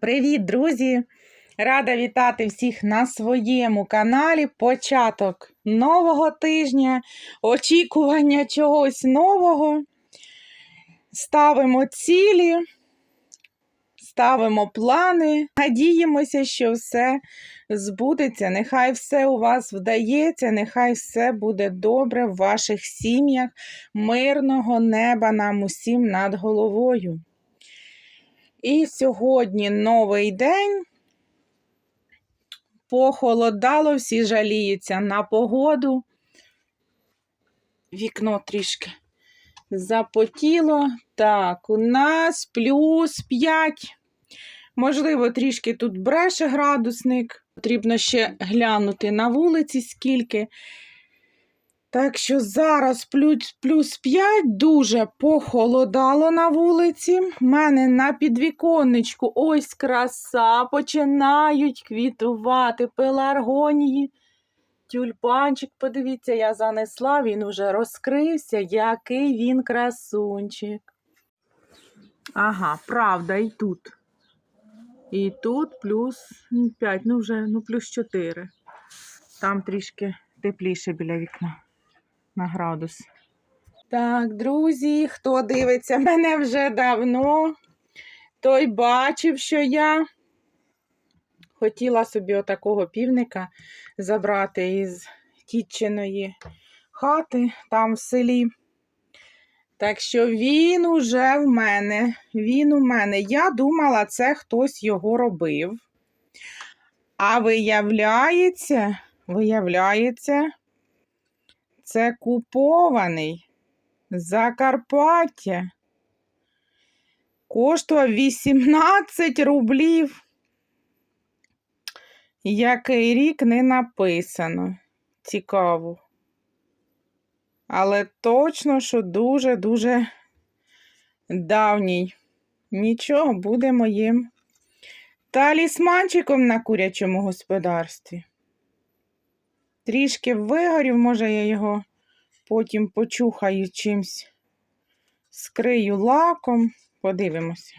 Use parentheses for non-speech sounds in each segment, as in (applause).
Привіт, друзі! Рада вітати всіх на своєму каналі. Початок нового тижня, очікування чогось нового. Ставимо цілі, ставимо плани, надіємося, що все збудеться. Нехай все у вас вдається, нехай все буде добре в ваших сім'ях, мирного неба нам усім над головою. І сьогодні новий день. Похолодало, всі жаліються на погоду. Вікно трішки запотіло. Так, у нас плюс 5. Можливо, трішки тут бреше градусник. Потрібно ще глянути на вулиці скільки. Так що зараз плюс, плюс 5 дуже похолодало на вулиці. У мене на підвіконничку ось краса, починають квітувати пеларгонії. Тюльпанчик, подивіться, я занесла, він вже розкрився, який він красунчик. Ага, правда, і тут. І тут плюс 5, ну вже ну плюс 4. Там трішки тепліше біля вікна на градус. Так, друзі, хто дивиться мене вже давно, той бачив, що я хотіла собі отакого півника забрати із тітчиної хати там в селі. Так що він уже в мене, він у мене. Я думала, це хтось його робив. А виявляється, виявляється, це купований Закарпаття. Коштував 18 рублів. Який рік не написано. Цікаво. Але точно, що дуже-дуже давній. Нічого, буде моїм талісманчиком на курячому господарстві. Трішки вигорів, може, я його потім почухаю чимсь, скрию лаком. Подивимося.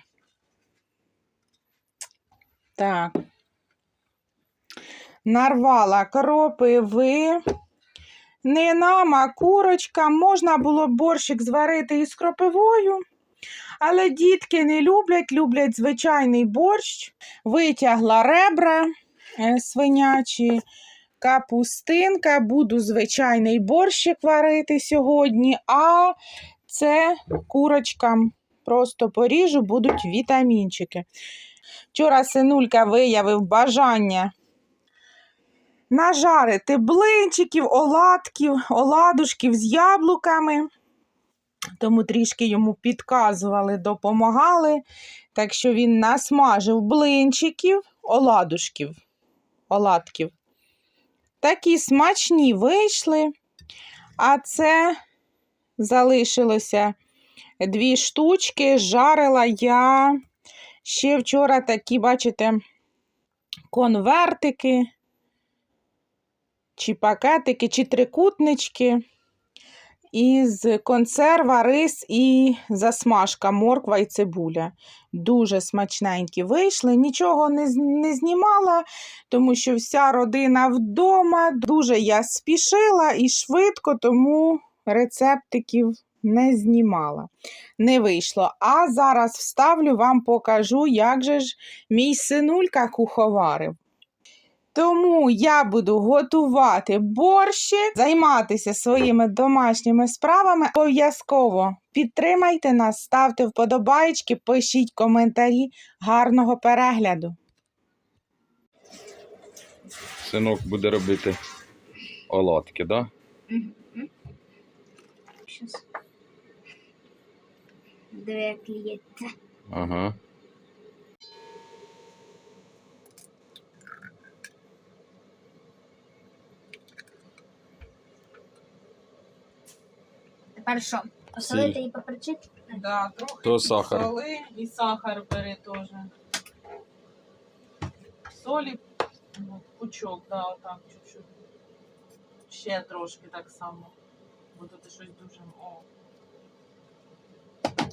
Так. Нарвала кропиви. Не нам, а курочкам. Можна було борщик зварити із кропивою. Але дітки не люблять, люблять звичайний борщ. Витягла ребра е, свинячі капустинка, буду звичайний борщик варити сьогодні, а це курочкам просто поріжу, будуть вітамінчики. Вчора синулька виявив бажання нажарити блинчиків, оладків, оладушків з яблуками. Тому трішки йому підказували, допомагали. Так що він насмажив блинчиків, оладушків, оладків. Такі смачні вийшли, а це залишилося дві штучки. Жарила я ще вчора такі, бачите, конвертики, чи пакетики, чи трикутнички. Із консерва, рис і засмажка, морква і цибуля. Дуже смачненькі вийшли. Нічого не, не знімала, тому що вся родина вдома. Дуже я спішила і швидко, тому рецептиків не знімала. Не вийшло. А зараз вставлю вам покажу, як же ж мій синулька куховарив. Тому я буду готувати борщик, займатися своїми домашніми справами. Обов'язково підтримайте нас, ставте вподобайки, пишіть коментарі. Гарного перегляду. Синок буде робити оладки, да? Щас. Диви. Ага. Що? Посолити і поперчити? Да, трохи То сахар. соли і сахар бери теж. Солі, ну, пучок, да, отак чуть-чуть. Ще трошки так само. Бо тут щось дуже. О,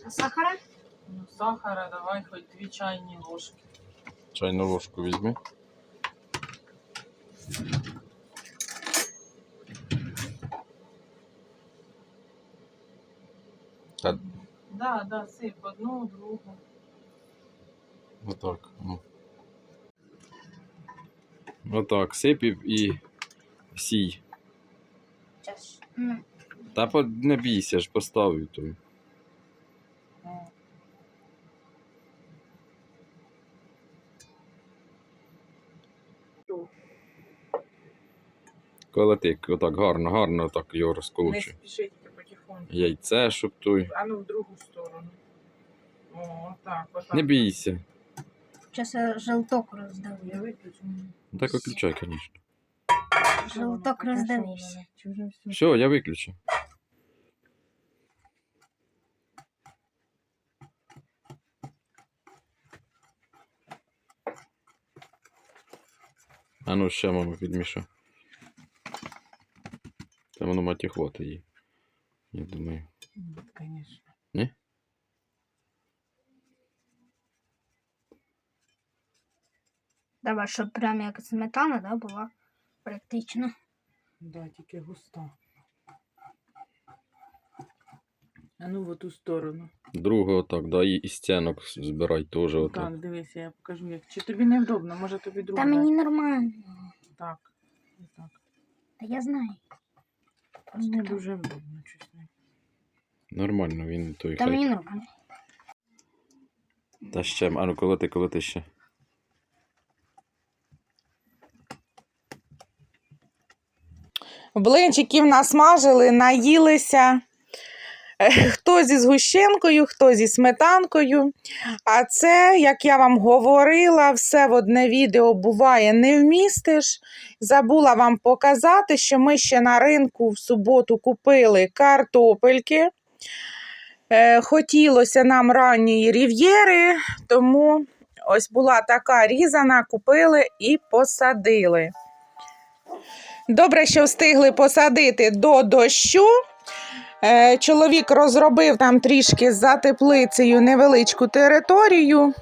А сахара? ну, сахара давай хоч дві чайні ложки. Чайну ложку візьми. Да, да, сип одну, другу. отак. ну. Отак, сипів і сій. Час. Ну, Та по- не бійся ж, поставив той. Коли ти отак гарно, гарно так його Не розколочуй. спішіть потихоньку. Яйце, щоб той. А ну в другу сторону. О, так, отак. Не бійся. Час я желток Я роздавлю. виключу. Так виключай, звісно. Желток роздавився. Чи вже все? Все, я виключу. А ну ще мама підміша. Та воно маті хватить її. Я думаю. Звісно. Ні? Давай, щоб прям як сметана, да, була практично. Да, тільки густа. А ну в оту сторону. Другого так, да, і, і стінок збирай теж отак. Так, дивися, я покажу як. Чи тобі невдобно, може тобі другу. Та мені нормально. Так. Так. Та я знаю. Просто Не дуже вдобно, чесно. Нормально, він той Та хай. мені нормально. Та ще, а ну коли ти, коли ти ще. Блинчиків насмажили, наїлися. Е, Хто зі згущенкою, хто зі сметанкою. А це, як я вам говорила, все в одне відео буває не вмістиш. Забула вам показати, що ми ще на ринку в суботу купили картопельки. Е, Хотілося нам ранньої рів'єри, тому ось була така різана, купили і посадили. Добре, що встигли посадити до дощу. Е, Чоловік розробив там трішки за теплицею невеличку територію.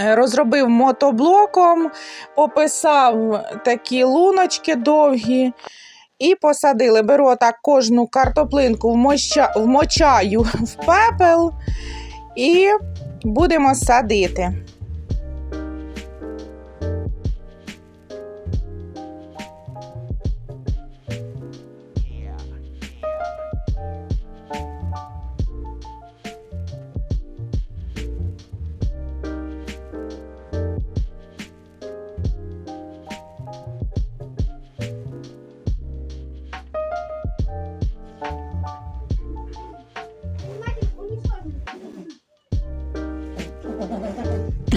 Е, Розробив мотоблоком, пописав такі луночки довгі і посадили. Беру так кожну картоплинку, вмоща, вмочаю в пепел і будемо садити.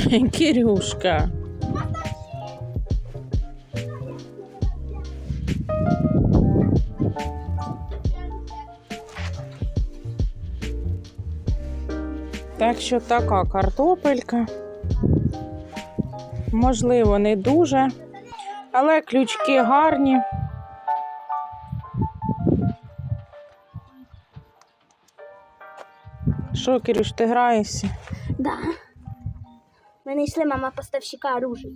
(laughs) Кирюшка. Так що така картопелька. Можливо, не дуже, але ключки гарні. Що, Кирюш, ти граєшся? Да. Ми знайшли мама поставщика оружия.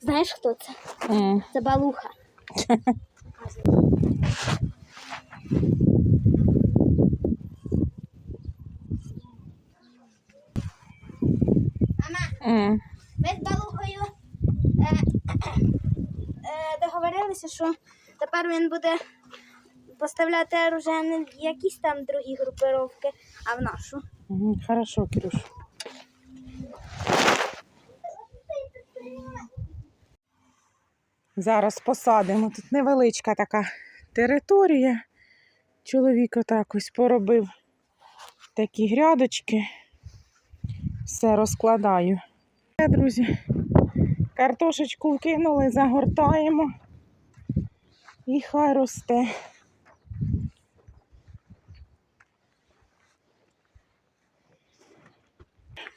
Знаєш, хто це? М. Це балуха. М. Ми з балухою е, е, договорилися, що тепер він буде поставляти оружие не в якісь там другі групировки, а в нашу. Хорошо, Кирюш. Зараз посадимо. Тут невеличка така територія. Чоловік отак ось поробив такі грядочки. Все розкладаю. Е, Друзі, картошечку вкинули, загортаємо. І хай росте.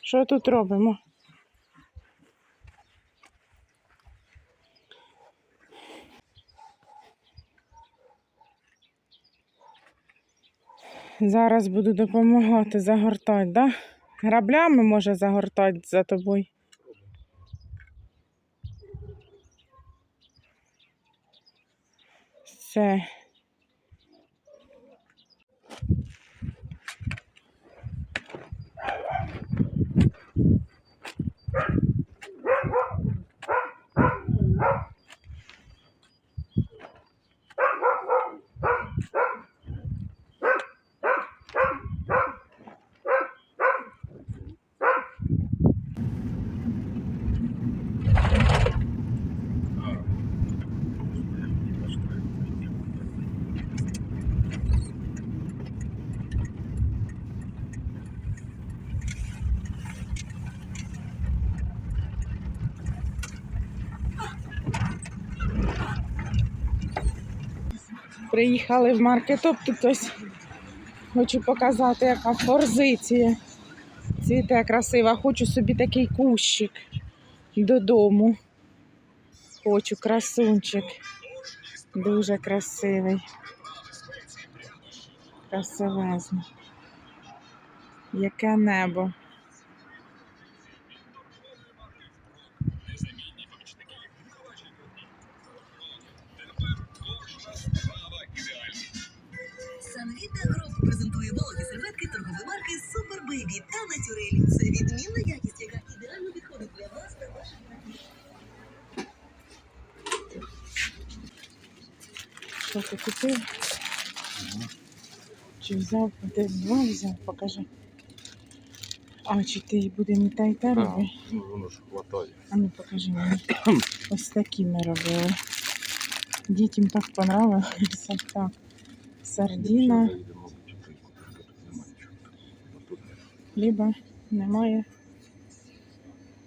Що тут робимо? Зараз буду допомагати загортати, да? Граблями може загортати за тобою. Все. Приїхали в маркетоп, тут ось хочу показати, яка форзиція. Цвіте красива. Хочу собі такий кущик додому. Хочу красунчик. Дуже красивий. Красивезний. Яке небо. Торгової Супер Бейбі та Натюрель. Це відмінна якість, яка ідеально підходить для вас та ваших. Що ти купив? Чи взяв? Де два взяв? Покажи. А, чи ти буде не та й та робив? ну воно ж хватає. А ну покажи мені. (clears throat) Ось такі ми робили. Дітям так понравилося. Так. Сардіна, хліба немає.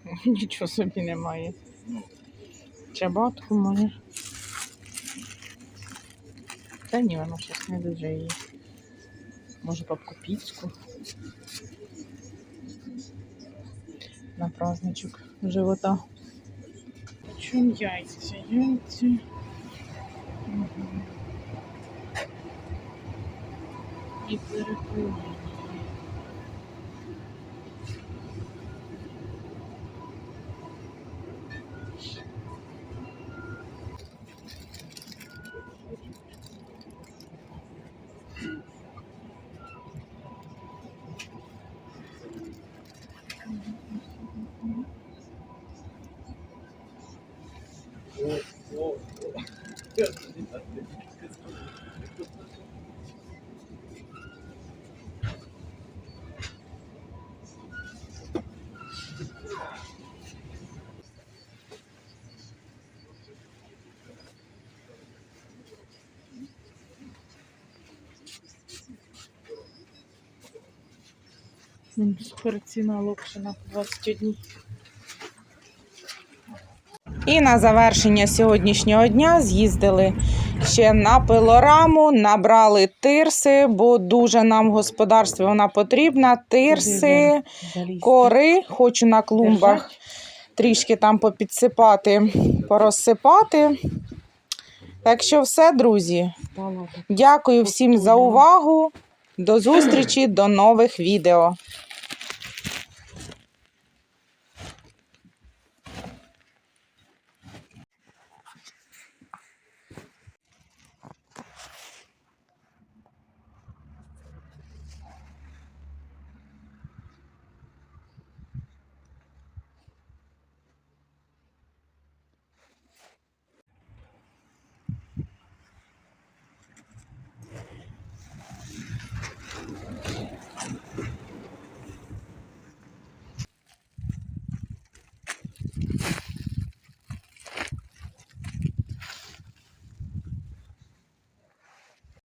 (laughs) Нічого собі немає. Чабатку може. Та ні, воно щось не дуже її. Може папкопіцьку. На праздничок живота. Чому яйця? Яйця. І перепилені. М, Супер ціна локшина 21. І на завершення сьогоднішнього дня з'їздили ще на пилораму, набрали тирси, бо дуже нам в господарстві вона потрібна. Тирси, кори, хочу на клумбах трішки там попідсипати, порозсипати. Так що все, друзі. Дякую всім за увагу. До зустрічі, до нових відео.